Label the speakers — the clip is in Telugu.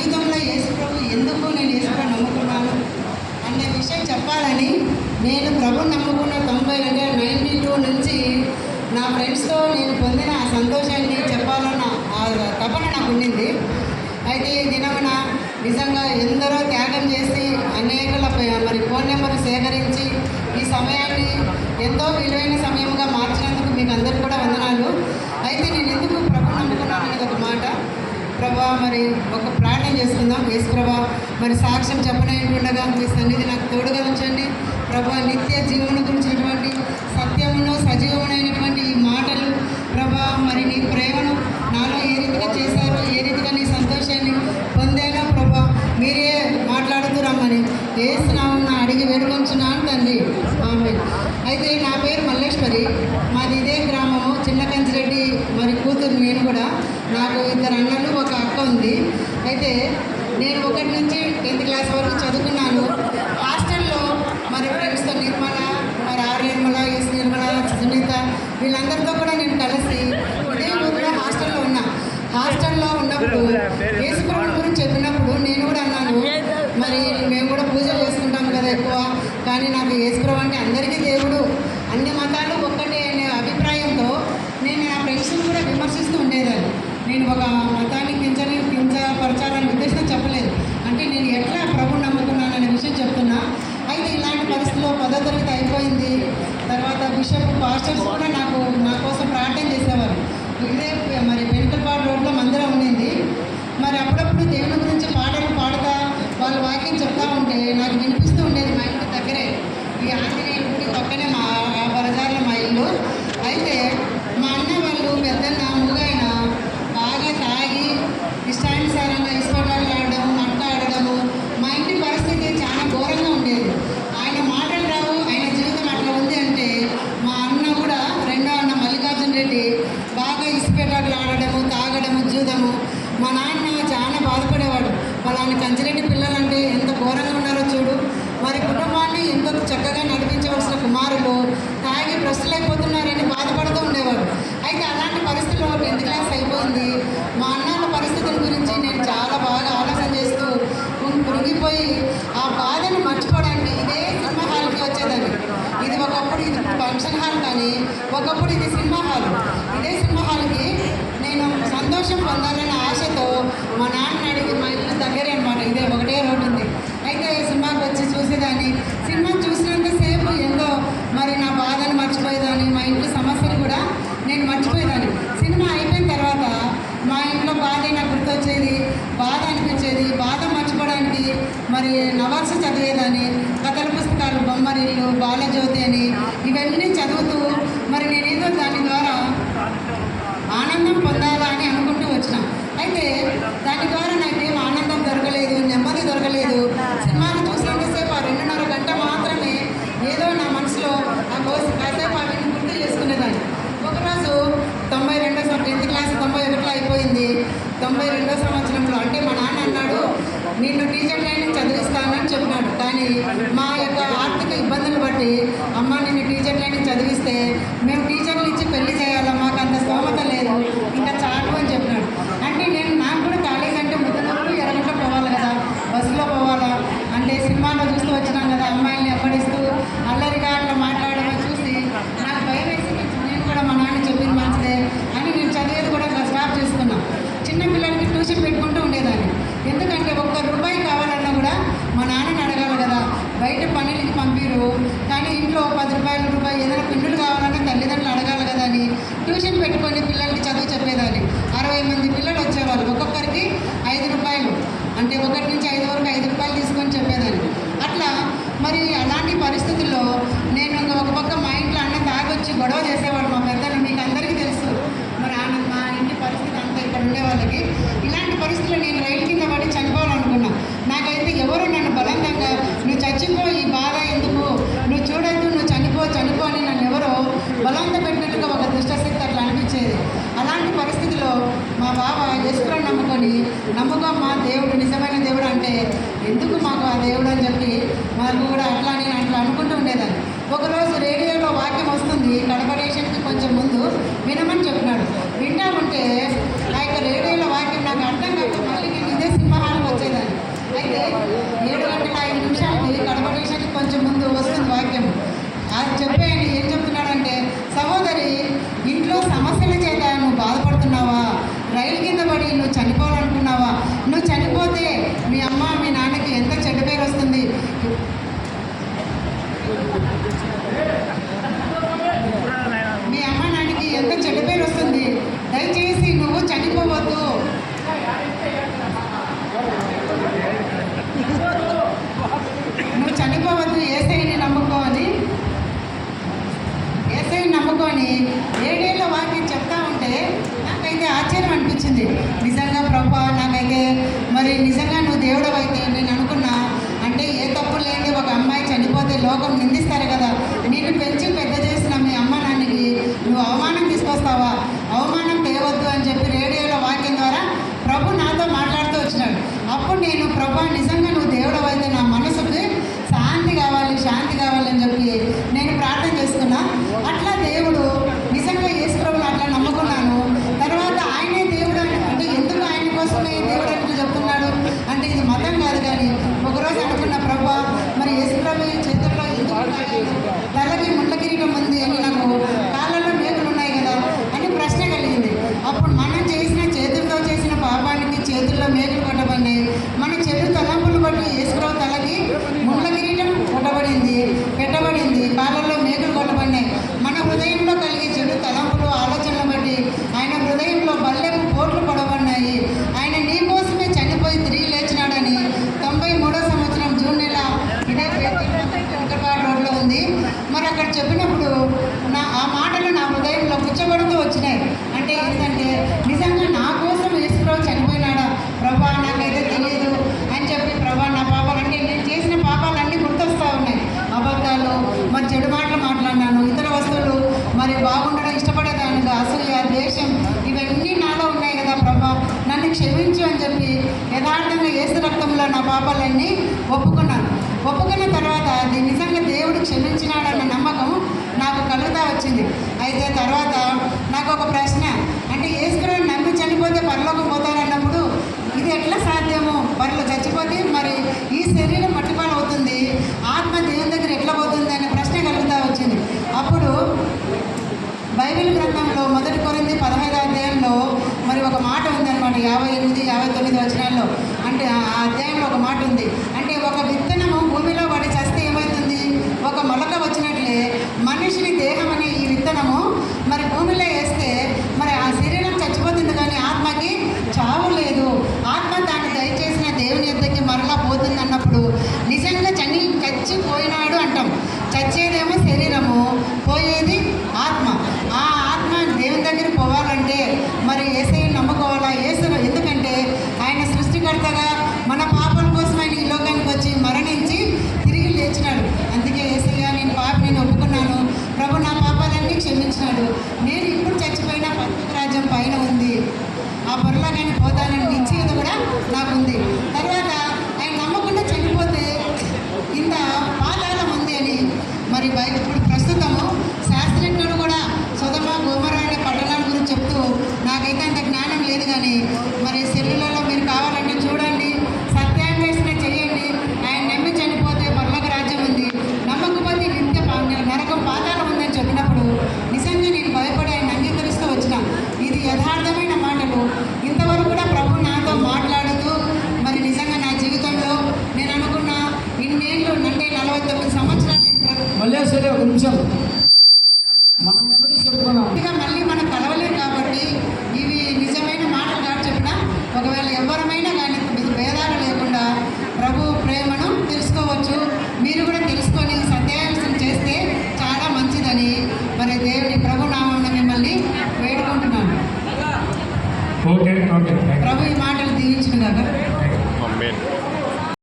Speaker 1: జీవితంలో యేసు ప్రభు ఎందుకు నేను యేసు నమ్ముకున్నాను అనే విషయం చెప్పాలని నేను ప్రభు నమ్ముకున్న తొంభై అంటే నైంటీ టూ నుంచి నా ఫ్రెండ్స్తో నేను పొందిన ఆ సంతోషాన్ని చెప్పాలన్న ఆ తపన నాకు ఉండింది. అయితే ఈ దినమున నిజంగా ఎందరో త్యాగం చేసి అనేకల మరి ఫోన్ నెంబర్ సేకరించి ఈ సమయాన్ని ఎంతో విలువైన సమయంగా మార్చినందుకు మీకు అందరికీ కూడా వందనాలు. అయితే నేను ఎందుకు ప్రభా మరి ఒక ప్రార్థన చేసుకుందాం యేసు ప్రభా మరి సాక్ష్యం చెప్పనైతుండగా మీ సన్నిధి నాకు తోడుగా ఉంచండి. ప్రభా నిత్య జీవన గురించినటువంటి సత్యమును సజీవమైనటువంటి పేరు మాది ఇదే గ్రామము చిన్న కంచిరెడ్డి మరి కూతురు నేను కూడా నాకు ఇద్దరు అన్నలు ఒక అక్క ఉంది. అయితే నేను ఒకటి నుంచి టెన్త్ క్లాస్ వరకు చదువుకున్నాను. హాస్టల్లో మరి ఫ్రెండ్స్తో నిర్మల మరి ఆర్ నిర్మల ఎస్ నిర్మల సునీత వీళ్ళందరితో కూడా నేను కలిసి ఇదే ఊరిలో హాస్టల్లో ఉన్నా. హాస్టల్లో ఉన్నప్పుడు యేసుప్రభు గురించి చెప్పినప్పుడు నేను కూడా అన్నాను మరి మేము కూడా పూజలు చేసుకుంటాం కదా ఎక్కువ కానీ నాకు యేసుప్రభు అంటే అందరికీ దేవుడు అన్ని మతాలు ఒక్కటే అనే అభిప్రాయంతో నేను నా ఫ్రెండ్స్ని కూడా విమర్శిస్తూ ఉండేదాన్ని నేను ఒక మతాన్ని కించని కించపరచాలనే ఉద్దేశం చెప్పలేదు అంటే నేను ఎట్లా ప్రభు నమ్ముకున్నాను అనే విషయం చెప్తున్నా అయితే ఇలాంటి పరిస్థితుల్లో పదో తరగతి అయిపోయింది తర్వాత బిషప్ పాస్టర్స్ కూడా నాకు నా కోసం ప్రార్థన చేసేవారు. ఇదే మరి పెనుకల్పాడు రోడ్లో మందిరం ఉండింది. మరి అప్పుడప్పుడు దేవుని గురించి పాటలు పాడతా వాళ్ళ వాక్యం చెప్తా ఉంటే నాకు వినిపిస్తూ ఉండేది మా ఇంటి దగ్గరే ఈ ఆంజనేయుల గుడి పక్కనే మా ఆ బజార్లో మా ఇల్లు అయితే మా అన్న వాళ్ళు పెద్దన్న మూగాయన బాగా తాగి ఇష్టానుసారంగా ఇష్టపడాలు ఆడడము మంట ఆడడము మా ఇంటి పరిస్థితి చాలా ఘోరంగా ఉండేది ఆయన మాటలు రావు ఆయన జీవితం అట్లా ఉంది అంటే మా అన్న కూడా రెండో అన్న మల్లికార్జున రెడ్డి బాగా ఇసుపెట్టాకులు ఆడడము తాగడము జూదము మా నాన్న చాలా బాధపడేవాడు వాళ్ళని కంచిరెడ్డి పిల్లలంటే ఎంత ఘోరంగా ఉన్నారో చూడు మరి కుటుంబాన్ని ఎంతో చక్కగా నడిపించవలసిన కుమారులు తాగి భ్రష్టులైపోతున్నారని బాధపడుతూ ఉండేవారు. అయితే అలాంటి పరిస్థితిలో టెన్త్ క్లాస్ అయిపోయింది. మా అన్నల పరిస్థితుల గురించి నేను చాలా బాగా ఆలోచన చేస్తూ కృంగిపోయి ఆ బాధను మర్చిపోవడానికి ఇదే సినిమా హాల్కి వచ్చేదాన్ని. ఇది ఒకప్పుడు ఇది ఫంక్షన్ హాల్ కానీ ఒకప్పుడు ఇది సినిమా హాల్. ఇదే సినిమా హాల్కి నేను సంతోషం పొందాలనే ఆశతో మా నాన్న అడిగి మా ఇల్లు దగ్గరే అనమాట ఇదే ఒకటే రోడ్డు ఉంది అయితే సినిమాకి వచ్చి చూసేదాన్ని సినిమా చూసినంతసేపు ఎంతో మరి నా బాధను మర్చిపోయేదాన్ని మా ఇంట్లో సమస్యలు కూడా నేను మర్చిపోయేదాన్ని సినిమా అయిపోయిన తర్వాత మా ఇంట్లో బాధ నాకు గుర్తొచ్చేది బాధ అనిపించేది బాధ మర్చిపోవడానికి మరి నవాల్స్ చదివేదాన్ని కథల పుస్తకాలు బొమ్మరిల్లు బాలజ్యోతి అని ఇవన్నీ చదువుతూ మరి నేనేదో దాని ద్వారా ఆనందం పొందాలా అని అనుకుంటూ వచ్చిన. అయితే దాని ద్వారా నాకేం ఆనందం దొరకలేదు నెమ్మది దొరకలేదు సినిమాలు చూసినంతసేపు ఆ రెండున్నర గంట మాత్రమే ఏదో నా మనసులో ఆ కోసం కాసేపు అవి గుర్తు చేసుకునేదాన్ని ఒకరోజు తొంభై రెండో సంవత్సరం టెన్త్ క్లాస్ తొంభై ఒకటిలో అయిపోయింది తొంభై రెండో సంవత్సరంలో అంటే మా నాన్న అన్నాడు నిన్ను టీచర్ ట్రైనింగ్ చదివిస్తానని చెప్పినాడు కానీ మా యొక్క ఆర్థిక ఇబ్బందులు బట్టి అమ్మ నిన్ను టీచర్ ట్రైనింగ్ చదివిస్తే మేము టీచర్లు ఇచ్చి పెళ్ళి చేయాలా? మాకు అంత స్తోమత లేదు ఇంకా చాలు అని చెప్పినాడు అంటే నేను నాకు కూడా కాలేజ్ అంటే ముద్దనూరు ఎరగంట పోవాలి కదా బస్సులో పోవాలా అంటే సినిమాలో చూస్తూ వచ్చినాం కదా అమ్మాయిల్ని ఎప్పడిస్తూ అల్లరిగా అట్లా మాట్లాడడం చూసి నాకు భయం వేసి నేను కూడా మా నాన్న చెప్పింది మంచిదే అని నేను చదివేది కూడా స్టాప్ చేసుకున్నా చిన్న పిల్లలకి ట్యూషన్ పెట్టుకుంటూ ఉండేదాన్ని ఎందుకంటే ఒక్క రూపాయి కావాలన్నా కూడా మా నాన్నని అడగాలి కదా బయట పనులకి పంపిరు కానీ ఇంట్లో పది రూపాయలు రూపాయి ఏదైనా పిన్నులు కావాలన్నా తల్లిదండ్రులు అడగాలి కదా అని ట్యూషన్ పెట్టుకొని పిల్లలకి చదువు చెప్పేదాన్ని. అరవై మంది పిల్లలు వచ్చేవాళ్ళు ఒక్కొక్కరికి ఐదు రూపాయలు. అంటే ఒకటి నుంచి ఐదు వరకు ఐదు రూపాయలు తీసుకొని చెప్పేదాన్ని. అట్లా మరి అలాంటి పరిస్థితులు నమ్మకం మా దేవుడు నిజమైన దేవుడు అంటే ఎందుకు మాకు ఆ దేవుడు అని చెప్పి మాకు కూడా అట్లా నేను అట్లా అనుకుంటూ ఉండేదాన్ని. ఒకరోజు రేడియోలో వాక్యం వస్తుంది కడప రేషన్కి కొంచెం ముందు వినమని చెప్పినాడు. వింటామంటే ఆ యొక్క రేడియోలో వాక్యం నాకు అర్థం కాక మళ్ళీ నేను ఇదే సింహాలు వచ్చేదాన్ని. అయితే ఏడు గంటల ఐదు నిమిషాలకి కడప రేషన్కి కొంచెం ముందు వస్తుంది వాక్యం. అది చెప్పే ఏం చెప్తున్నాడంటే సహోదరి ఇంట్లో సమస్యలు చేత Thank you. మరి చెప్పినప్పుడు నా ఆ మాటలు నా హృదయంలో పుచ్చబడుతూ వచ్చినాయి. అంటే ఏంటంటే నిజంగా నా కోసం యేసుప్రభు చనిపోయినాడా? ప్రభా నాకైతే తెలియదు అని చెప్పి ప్రభా నా పాపాలు అంటే నేను చేసిన పాపాలన్నీ గుర్తొస్తూ ఉన్నాయి. అబద్ధాలు మరి చెడు మాటలు మాట్లాడినాను ఇతర వస్తువులు మరి బాగుండడం ఇష్టపడేదానికి అసూయ ద్వేషం ఇవన్నీ నాలో ఉన్నాయి కదా ప్రభా. నన్ను క్షమించు అని చెప్పి యథార్థంగా ఏసు రక్తంలో నా పాపాలన్నీ ఒప్పుకున్నాను. ఒప్పుకున్న తర్వాత నిజంగా దేవుడు క్షమించినాడన్న నమ్మకం నాకు కలుగుతా వచ్చింది. అయితే తర్వాత నాకు ఒక ప్రశ్న. అంటే ఏసుకుని నమ్మి చనిపోతే పరలోకం పోతారన్నప్పుడు ఇది ఎట్లా సాధ్యము? పరలో చచ్చిపోతే మరి ఈ శరీరం మట్టిపాలు అవుతుంది? ఆత్మ దేవుని దగ్గర ఎట్లా పోతుంది అనే ప్రశ్న కలుగుతా వచ్చింది. అప్పుడు బైబిల్ గ్రంథంలో మొదటి కొరింది పదహైదు అధ్యాయంలో మరి ఒక మాట ఉందన్నమాట. యాభై ఎనిమిది యాభై తొమ్మిది వచనాల్లో. అంటే ఆ ఆ అధ్యాయంలో ఒక మాట ఉంది అంటే ఒక విత్తనము భూమిలో పడి చస్తే ఏమవుతుంది ఒక మొలక వచ్చినట్లే మనిషిని దేహం అనే ఈ విత్తనము మరి భూమిలో వేస్తే మరి ఆ శరీరం చచ్చిపోతుంది కానీ ఆత్మకి చావు లేదు. ఆత్మ దాన్ని దయచేసిన దేవుని యొద్దకి మరలా పోతుంది అన్నప్పుడు నిజంగా చని చచ్చిపోయినాడు అంటాం. చచ్చేదేమో శరీరము పోయేది నేను ఇప్పుడు చచ్చిపోయిన పరలోక రాజ్యం పైన ఉంది. ఆ పొరలో నేను పోతానని నిశ్చయత కూడా నాకు ఉంది. తర్వాత ఆయన నమ్మకుండా చనిపోతే ఇంత పాతాళం ఉంది అని మరి ఇప్పుడు ప్రస్తుతము శాస్త్రజ్ఞుడు కూడా సుధమ గోమర అనే పట్టణాల గురించి చెప్తూ నాకైతే అంత జ్ఞానం లేదు కానీ మరి సెల్లులలో మీరు కావాలంటే చూడండి సత్యాన్వేషణ చేయండి ఆయన నమ్మి చనిపోతే పర్లోక రాజ్యం ఉంది నమ్మకపోతే నిత్య పా- నరకం పాతాళం ఉందని చెప్పినప్పుడు నిజంగా నేను భయపడి ఆయన అంగీకరిస్తూ వచ్చిన ఇది యథార్థమైన మాటలు. ఇంతవరకు కూడా ప్రభు నాతో మాట్లాడుతూ మరి నిజంగా నా జీవితంలో నేను అనుకున్న ఇన్నేళ్ళు అంటే నలభై తొమ్మిది సంవత్సరాలు
Speaker 2: మళ్ళీ సరే ఒక నిమిషం.
Speaker 1: మళ్ళీ మనం కలవలేం కాబట్టి ఇవి నిజమైన మాటలు కాదు చెప్పిన ఒకవేళ ఎవరమైనా